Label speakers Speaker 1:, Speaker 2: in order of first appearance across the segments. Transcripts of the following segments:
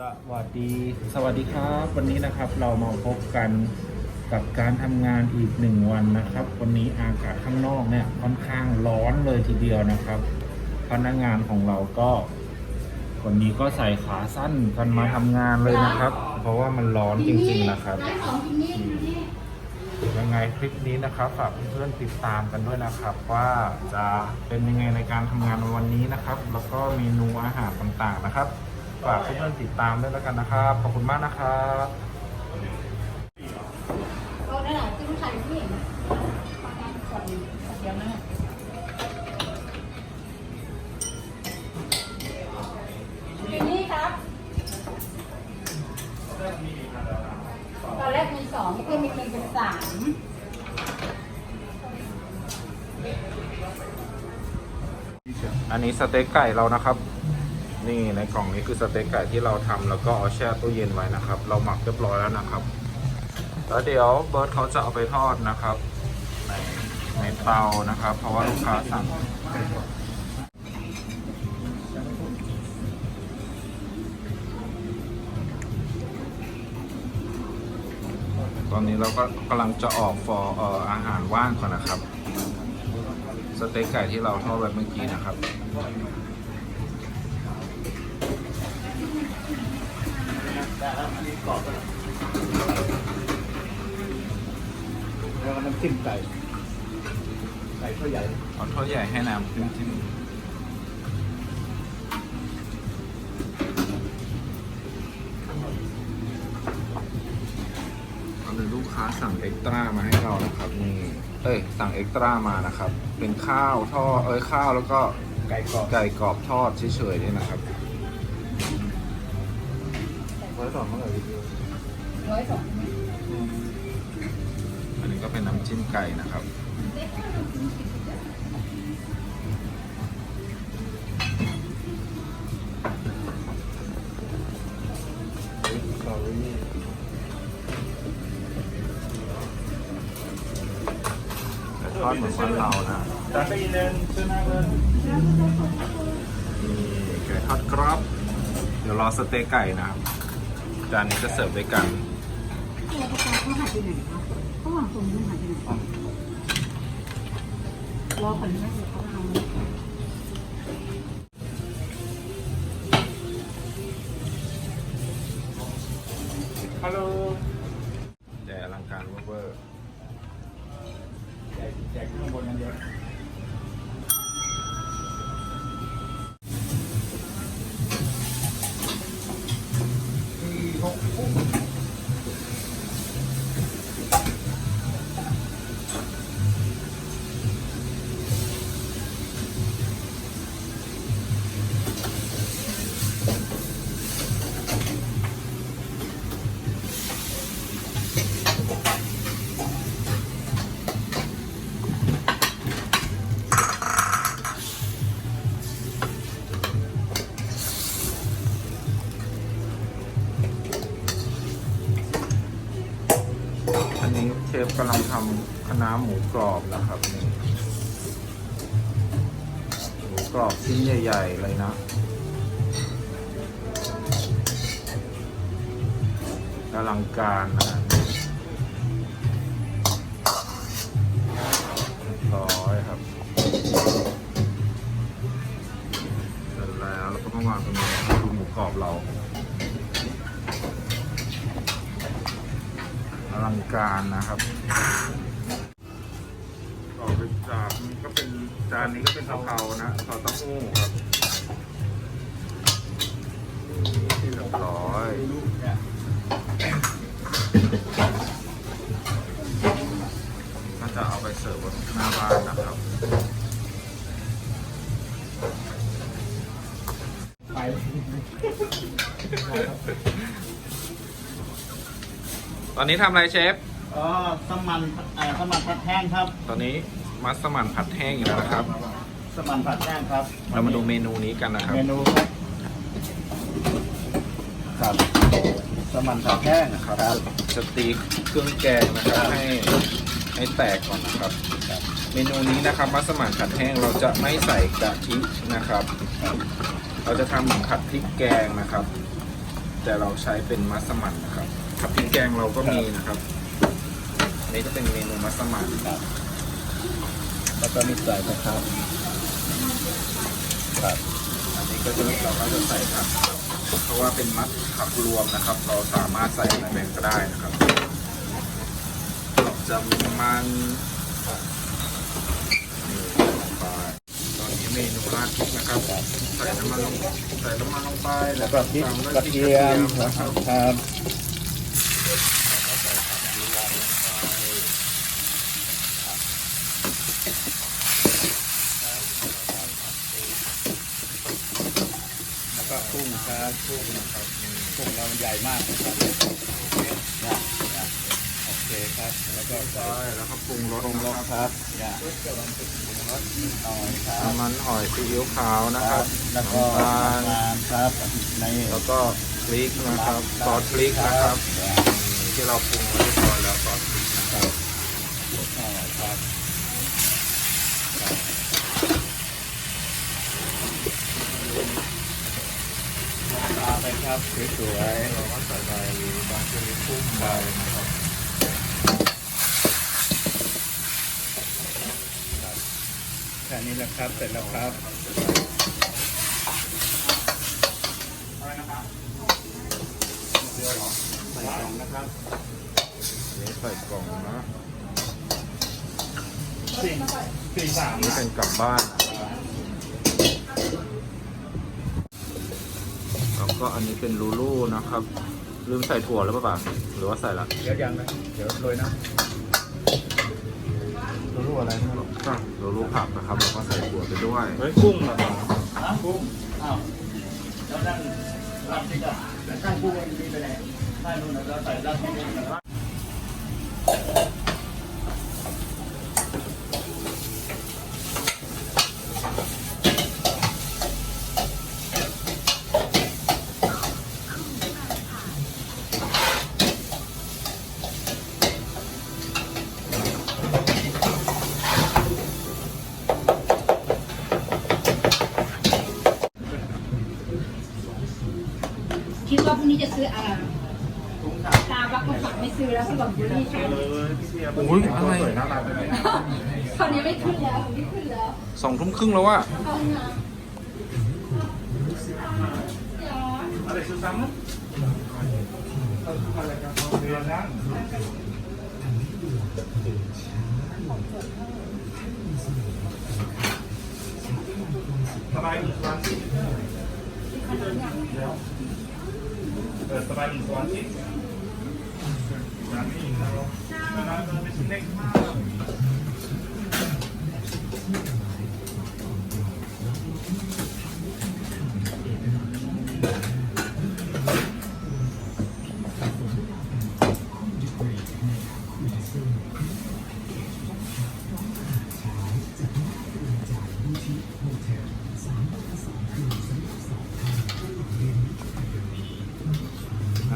Speaker 1: สวัสดีสวัสดีครับ วันนี้นะครับเรามาพบกันกับการทำงานอีกหนึ่งวันนะครับ วันนี้อากาศข้างนอกเนี่ยค่อนข้างร้อนเลยทีเดียวนะครับ พนักงานของเราก็วันนี้ก็ใส่ขาสั้นกันมาทำงานเลยนะครับ เพราะว่ามันร้อนจริงๆนะครับ
Speaker 2: ร้านของกินนี่กินนี่
Speaker 1: ยังไงคลิปนี้นะครับฝากเพื่อนๆติดตามกันด้วยนะครับ ว่าจะเป็นยังไงในการทำงานในวันนี้นะครับ แล้วก็เมนูอาหารต่างๆนะครับ ฝากเพื่อนๆติดตามด้วยแล้วกันนะครับ ขอบคุณมากนะครับ
Speaker 2: เราได้หลายที่ลูกชายที่เห็นนะปลาการก่อนเดี๋ยวนะกินนี่ครับ ตอนแรกมีสองเพิ่มมีหนึ่งเป็นสาม
Speaker 1: อันนี้สเต็กไก่เรานะครับ นี่ในกล่องนี้คือสเต็กไก่ที่เราทำแล้วก็เอาแช่ตู้เย็นไว้นะครับ เราหมักเรียบร้อยแล้วนะครับ แล้วเดี๋ยวเบิร์ดเขาจะเอาไปทอดนะครับ ในในเตานะครับ เพราะว่าลูกค้าสั่งตอนนี้เราก็กำลังจะออกฟอร์เอ่ออาหารว่างก่อนนะครับ สเต็กไก่ที่เราทอดไว้เมื่อกี้นะครับ
Speaker 3: แล้วก็น้ำจิ้มไก่ ไก่ข้าวใหญ่
Speaker 1: เอาถ้วยใหญ่ให้น้ำจิ้มจิ้มตอนนี้ลูกค้าสั่งเอ็กตร้ามาให้เรานะครับนี่เอ้ยสั่งเอ็กตร้ามานะครับ เป็นข้าวทอดเอ้ยข้าวแล้วก็
Speaker 3: ไก่กรอบ
Speaker 1: ไก่กรอบทอดเฉยๆนี่นะครับ
Speaker 3: อยสองเท่าไหร่
Speaker 2: ร้อยสอง
Speaker 1: อันนี้ก็เป็นน้ำจิ้มไก่นะครับ
Speaker 3: สตรอเบอรี่
Speaker 1: แต่ทอดเหมือนบ้านเรานะ
Speaker 3: ตัดไปอีกนึงชื่อหน้าเพื่อน
Speaker 1: นี่ไก่ทอดกรอบ เดี๋ยวรอสเต็กไก่นะครับ จานนี้จะเสิร์ฟด้วยกัน
Speaker 2: ตัวประกันเขาหายไปไหนคะเขาวางตรงนี้หายไปไหนรอคนแรกเลยเขาเอา
Speaker 3: ฮัลโหลำ
Speaker 1: คะน้าหมูกรอบนะครับนี่หมูกรอบชิ้นใหญ่ ๆ เลยนะ อลังการนะร้อยครับเสร็จแล้วแล้วก็มาวางตรงนี้ดูหมูกรอบเราอลังการนะครับานนี้ก็เป็นกะเพรานะซอสเต้าหู้ครับที่เรียบร้อย
Speaker 3: ลูกเนี่ย
Speaker 1: ก็จะเอาไปเสิร์ฟบนหน้าบ้านนะครับ
Speaker 3: ไป
Speaker 1: ตอนนี้ทำอะไรเชฟ
Speaker 3: อ๋อสมันอ่าสมันผัดแห้งครับ
Speaker 1: ตอนนี้ มัสมั่นผัดแห้งอยู่แล้วนะครับ
Speaker 3: สมันผัดแห้งครับ
Speaker 1: เรามาดูเมนูนี้กันนะครับ
Speaker 3: เมนูครับครับ สมันผัดแห้งครับ
Speaker 1: จะตีเครื่องแกงนะครับให้ให้แตกก่อนนะครับ เมนูนี้นะครับมัสมั่นผัดแห้งเราจะไม่ใส่กะทินะครับเราจะทำเหมือนผัดพริกแกงนะครับ แต่เราใช้เป็นมัสมั่นนะครับทับทิมแกงเราก็มีนะครับอันนี้จะเป็นเมนูมัสมั่น
Speaker 3: ครับ แล้วก็มีใส่นะครับครับ
Speaker 1: อันนี้ก็จะเราก็จะใส่ผักเพราะว่าเป็นมัดผักรวมนะครับ เราสามารถใส่อะไรไปก็ได้นะครับเราจะมีมันนี่ลงตอนนี้เมนูราดพริกนะครับใส่น้ำมันลงใส่น้ำมันลงไป
Speaker 3: แล้วก็พริกกระเทียมนะ
Speaker 1: ก
Speaker 3: ค
Speaker 1: ระ
Speaker 3: รับ
Speaker 1: เทียมนะค
Speaker 3: ครับ รับ แล้ว ก็กุ้งครับกุ้งนะครับกุ้งเรามันใหญ่มากนะครับนะนะโอเคครับ แล้วก็ใส่
Speaker 1: ใช่แล้วก็ปรุงรส
Speaker 3: ปรุง
Speaker 1: นะ
Speaker 3: รส
Speaker 1: ครับ
Speaker 3: ครับนะปรุงรสหน่อยครับ
Speaker 1: น้ำมันหอยซีอิ๊วขาวนะครับ
Speaker 3: แล้วก็
Speaker 1: น้ำตาล
Speaker 3: น้ำตาลครับใน
Speaker 1: แล้วก็พริกนะครับซอสพริกนะครับ ที่เราปรุงไว้เรียบร้อยแล้วซอสพริกนะครับ
Speaker 3: อ๋อครับ ตาไปครับสวย
Speaker 1: เราก็ใส่ใบบางชนิดพุ่มไปนะครับ
Speaker 3: ๆแค่นี้แหละครับเสร็จแล้วครับใส่กล่องนะครับ
Speaker 1: อันนี้ใส่กล่องนะ
Speaker 3: สี่สี่สาม
Speaker 1: อันนี้เป็นกลับบ้านแล้ว ก็อันนี้เป็นลูลูนะครับ ลืมใส่ถั่วแล้วป่ะป่ะหรือว่าใส่ละ
Speaker 3: เดี๋ยวยังนะเดี๋ยวโรยนะรู้อะไรนะ
Speaker 1: ก็ลูลูผักนะครับแล้วก็ใส่ถั่วไปด้วย
Speaker 3: เฮ้ยกุ้งเหรอกุ้งอ้าวแล้วนั่นรับนี่ก็แล้วตั้งกุ้งมันมีไปไหนใต้นู่นนะแล้วใส่รับนี่นะครับ
Speaker 2: คิดว่าพรุ่งนี้ จะซื้ออะไร
Speaker 3: กุ้งสา
Speaker 2: ตาบักก็ฝักไม่ซื้อแล้วสำหรับบุรีค่ะ
Speaker 1: โอ้ยอะไร
Speaker 3: น่ารักเลย
Speaker 2: คราวนี้ไม่ขึ้นแล้วไม่ขึ้นแล้ว
Speaker 1: สองทุ่มครึ่งแล้วว่ะ
Speaker 2: เข้าห้องน้ำ
Speaker 3: อะไรสุดซ้ำนะอะไรกันเดือนนั้นสบายดีสบายดีเออสบายดีสบายดีร้านนี้เราร้านเราเป็นเล็กมาก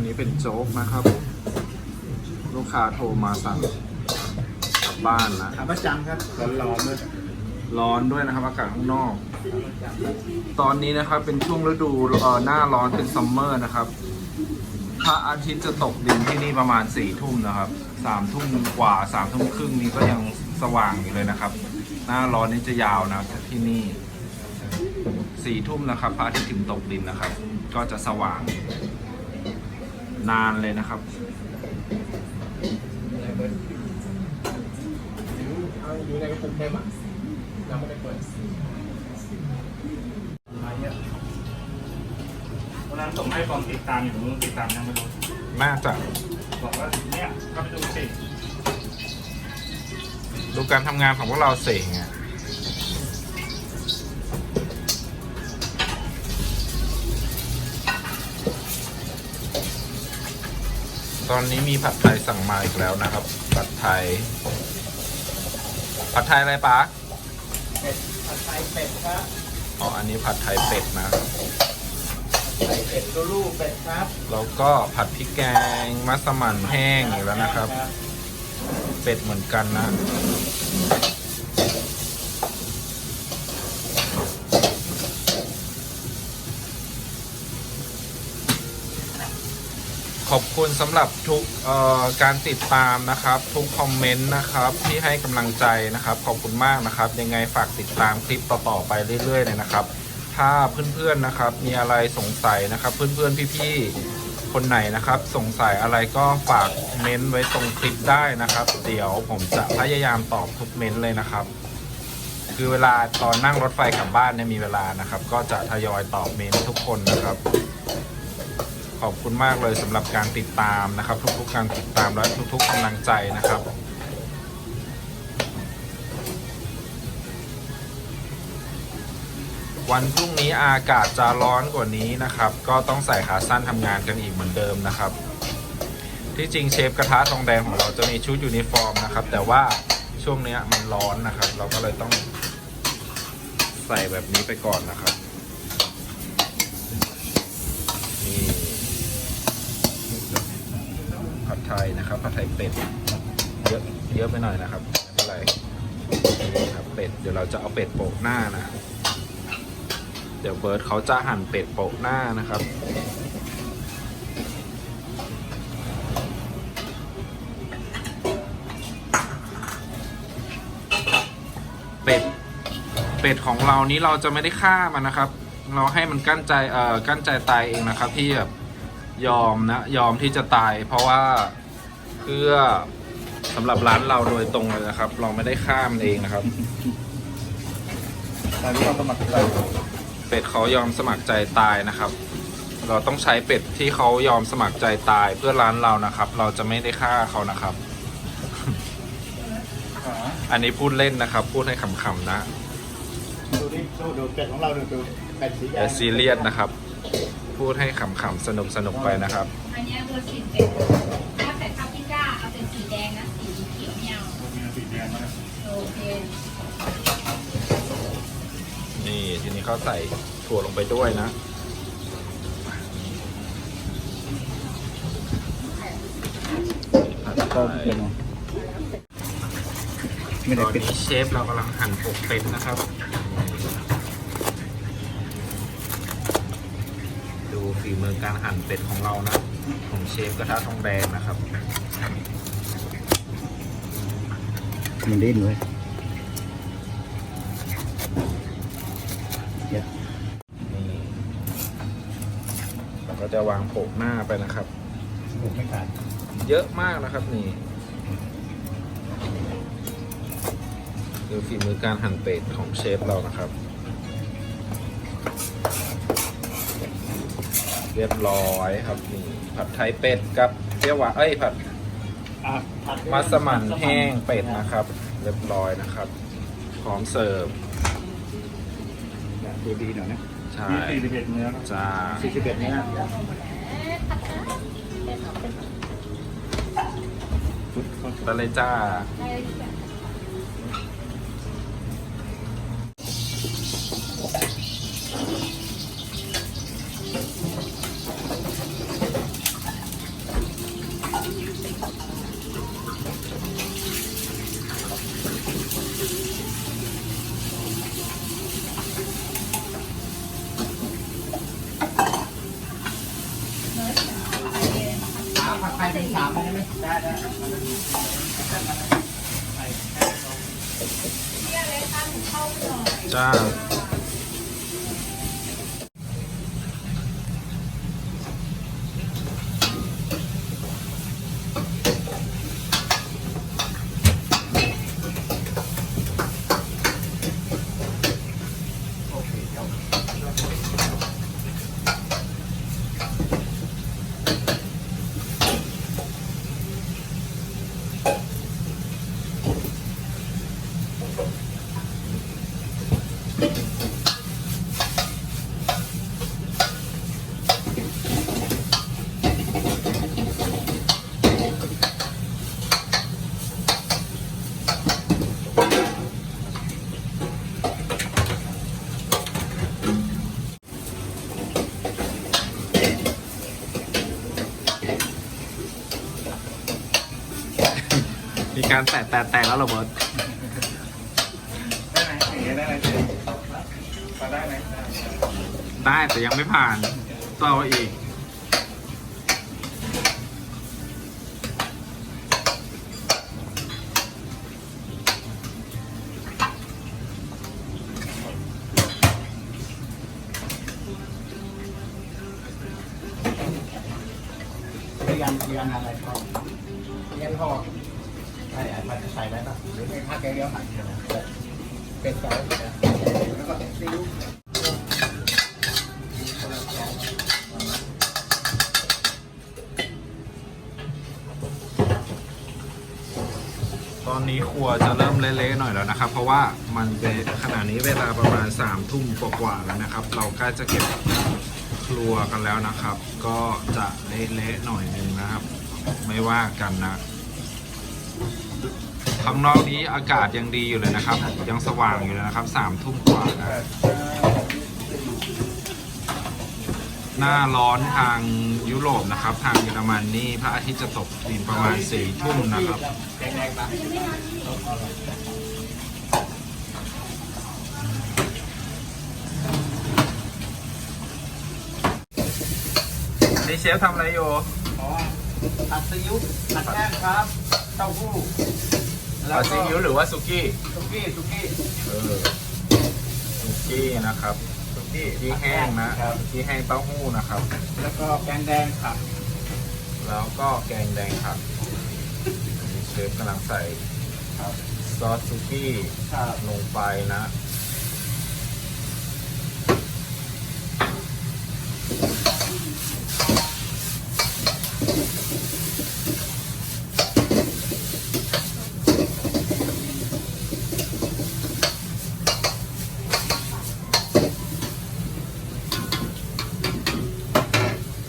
Speaker 1: นนี้เป็นโจ๊กนะครับ ลูกค้าโทรมาสั่งกลับบ้านนะ
Speaker 3: ถามประจำครับร้อนๆเลย
Speaker 1: ร้อนด้วยนะครับ อากาศข้างนอก ตอนนี้นะครับเป็นช่วงฤดูเอ่อหน้าร้อนเป็นซัมเมอร์นะครับพระอาทิตย์จะตกดินที่นี่ประมาณสี่ทุ่มนะครับสามทุ่มกว่าสามทุ่มครึ่งนี้ก็ยังสว่างอยู่เลยนะครับ หน้าร้อนนี่จะยาวนะที่นี่สี่ทุ่มนะครับพระอาทิตย์ถึงตกดินนะครับ ก็จะสว่าง นานเลยนะครับ
Speaker 3: อยู่ในกระปุกเต็มอะยังไม่ได้เปิดมาเยอะวันนั้นส่งให้กองติดตามอยู่ตรงนู้นติดตามยังไม่รู้
Speaker 1: น่าจะ
Speaker 3: บอกว่าเนี่ยเข้าไปดูสิ
Speaker 1: ดูการทำงานของพวกเราเสงอะ ตอนนี้มีผัดไทยสั่งมาอีกแล้วนะครับ ผัดไทย ผัดไทยอะไรปะ
Speaker 3: เป็ดผัดไทยเป็ดครับ
Speaker 1: อ๋ออันนี้ผัดไทยเป็ดนะ
Speaker 3: ไทยเป็ดตัวลูกเป็ดครับ
Speaker 1: แล้วก็ผัดพริกแกงมัสมั่นแห้งอีกแล้วนะครับ เป็ดเหมือนกันนะ ขอบคุณสำหรับทุกการติดตามนะครับ ทุกคอมเมนต์นะครับที่ให้กำลังใจนะครับ ขอบคุณมากนะครับ ยังไงฝากติดตามคลิปต่อๆไปเรื่อยๆเลยนะครับ ถ้าเพื่อนๆนะครับมีอะไรสงสัยนะครับ เพื่อนๆพี่ๆคนไหนนะครับ สงสัยอะไรก็ฝากเม้นต์ไว้ตรงคลิปได้นะครับ เดี๋ยวผมจะพยายามตอบทุกเม้นต์เลยนะครับ คือเวลาตอนนั่งรถไฟกลับบ้านเนี่ยมีเวลานะครับ ก็จะทยอยตอบเมนต์ทุกคนนะครับ ขอบคุณมากเลยสำหรับการติดตามนะครับ ทุกๆการติดตามและทุกๆกำลังใจนะครับวันพรุ่งนี้อากาศจะร้อนกว่านี้นะครับ ก็ต้องใส่ขาสั้นทำงานกันอีกเหมือนเดิมนะครับ ที่จริงเชฟกระทะทองแดงของเราจะมีชุดยูนิฟอร์มนะครับ แต่ว่าช่วงนี้มันร้อนนะครับ เราก็เลยต้องใส่แบบนี้ไปก่อนนะครับนี่ผัด ไทยนะครับผัดไทยเป็ดเยอะเยอะไปหน่อยนะครับไม่เป็นไรนี่ครับเป็ดเดี๋ยวเราจะเอาเป็ดโปะหน้านะ เดี๋ยวเบิร์ดเขาจะหั่นเป็ดโปะหน้านะครับเป็ดเป็ดของเรานี้เราจะไม่ได้ฆ่ามันนะครับ เราให้มันกั้นใจเอ่อกั้นใจตายเองนะครับที่แบบยอมนะยอมที่จะตายเพราะว่า เพื่อสำหรับร้านเราโดยตรงเลยนะครับ เราไม่ได้ฆ่ามันเองนะครับ
Speaker 3: แต่ที่เราสมัครใจ
Speaker 1: เป็ดเขายอมสมัครใจตายนะครับ เราต้องใช้เป็ดที่เขายอมสมัครใจตายเพื่อร้านเรานะครับ เราจะไม่ได้ฆ่าเขานะครับ
Speaker 3: หา
Speaker 1: อันนี้พูดเล่นนะครับ พูดให้ขำๆนะ
Speaker 3: ดูดิดูดูเป็ดของเราดูดูเป็ดสีแด
Speaker 1: อย่างซีเรียสนะครับ พูดให้ขำๆสนุกๆไปนะครับ
Speaker 2: อันเนี้ยเบอร์สิบเป็น นี่
Speaker 1: ทีนี้เขาใส่ถั่วลงไปด้วยนะ ผัดไท
Speaker 3: ก็
Speaker 1: ย
Speaker 3: เป็นไม่
Speaker 1: ต
Speaker 3: ได้
Speaker 1: อน
Speaker 3: ปิด
Speaker 1: นี้เชฟเรากำลังหั่นปกเป็ดนะครับ ดูฝีมือการหั่นเป็ดของเรานะ ของเชฟกระทะทองแดงนะครับ
Speaker 3: มันดิ้นเลย
Speaker 1: จะวางโปะหน้าไปนะครับ
Speaker 3: บุกไม่ขาด
Speaker 1: เยอะมากนะครับนี่คือฝีมือการหั่นเป็ดของเชฟเรานะครับ เรียบร้อยครับนี่ผัดไทยเป็ดกับเปรี้ยวหวานเอ้ยผัด
Speaker 3: อะผัด
Speaker 1: มัสมั่นแห้งเป็ดนะครับ เรียบร้อยนะครับพร้อมเสิร์ฟ
Speaker 3: แบบดูดีหน่อยนะ
Speaker 1: ใช่
Speaker 3: สี่สิบเอ็ดเนื้อ
Speaker 1: จ้า
Speaker 3: สี่สิบเอ็ดเนื้อ
Speaker 1: ไปเลยจ้า
Speaker 3: ผัดไทย เป็นสามได้ไหมได้ได้
Speaker 1: จ้า มีการแตะแตะแตะแล้วเหรอเบิร์ต
Speaker 3: ได้ไหมอย่างเงี้ยได้ไหมพอได้ไหม
Speaker 1: ได้แต่ยังไม่ผ่านต้องเอาอีก ตอนนี้ครัวจะเริ่มเละๆหน่อยแล้วนะครับ เพราะว่ามันเป็นขณะนี้เวลาประมาณ3ามทุ่มกว่าๆแล้วนะครับ เราใกล้จะเก็บครัวกันแล้วนะครับ ก็จะเละๆหน่อยหนึงนะครับ ไม่ว่ากันนะ ข้างนอกนี้อากาศยังดีอยู่เลยนะครับ ยังสว่างอยู่เลยนะครับสามทุ่มกว่านะหน้าร้อนทางยุโรปนะครับ ทางเยอรมันนี่พระอาทิตย์จะตกดินประมาณสี่ทุ่มนะครับ นี่เชฟทำอะไรอยู่
Speaker 3: อ๋อผัดซีอิ๊วผัดแห้งครับ เต้าหู้
Speaker 1: ผัดซีอิ๊วหรือว่าสุกี้
Speaker 3: สุกี้สุกี้
Speaker 1: เออสุกี้นะครับ
Speaker 3: สุกี้
Speaker 1: สุกี้แห้งนะครับสุกี้แห้งเต้าหู้นะครับ
Speaker 3: แล้วก็แกงแดงครับ
Speaker 1: แล้วก็แกงแดงครับนี่เชฟกำลังใส่
Speaker 3: ครับ
Speaker 1: ซอสสุกี้
Speaker 3: ครับ
Speaker 1: ลงไปนะ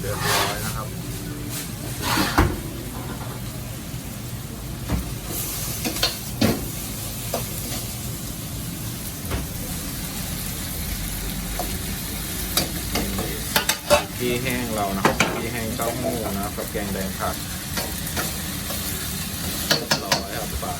Speaker 1: เรียบร้อยนะครับ ที่แห้งเรานะครับที่แห้งเต้าหู้นะครับกับแกงแดงผักเรียบร้อับปา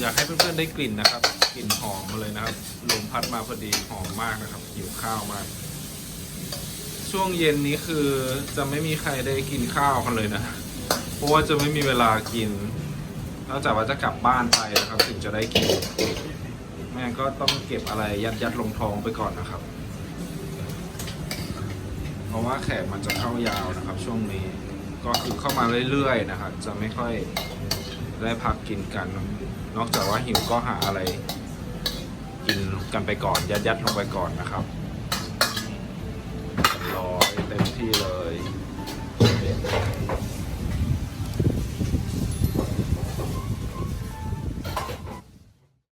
Speaker 1: อยากให้เพื่อนๆได้กลิ่นนะครับ กลิ่นหอมมาเลยนะครับลมพัดมาพอดีหอมมากนะครับหิวข้าวมาก ช่วงเย็นนี้คือจะไม่มีใครได้กินข้าวกันเลยนะ เพราะว่าจะไม่มีเวลากิน นอกจากว่าจะกลับบ้านไปนะครับถึงจะได้กินแม่งั้นก็ต้องเก็บอะไรยัดยัดลงท้องไปก่อนนะครับ เพราะว่าแขกมันจะเข้ายาวนะครับ ช่วงนี้ก็คือเข้ามาเรื่อยๆนะครับ จะไม่ค่อยได้พักกินกัน นอกจากว่าหิวก็หาอะไร กินกันไปก่อนยัดยัดลงไปก่อนนะครับร้อยเต็มที่เลย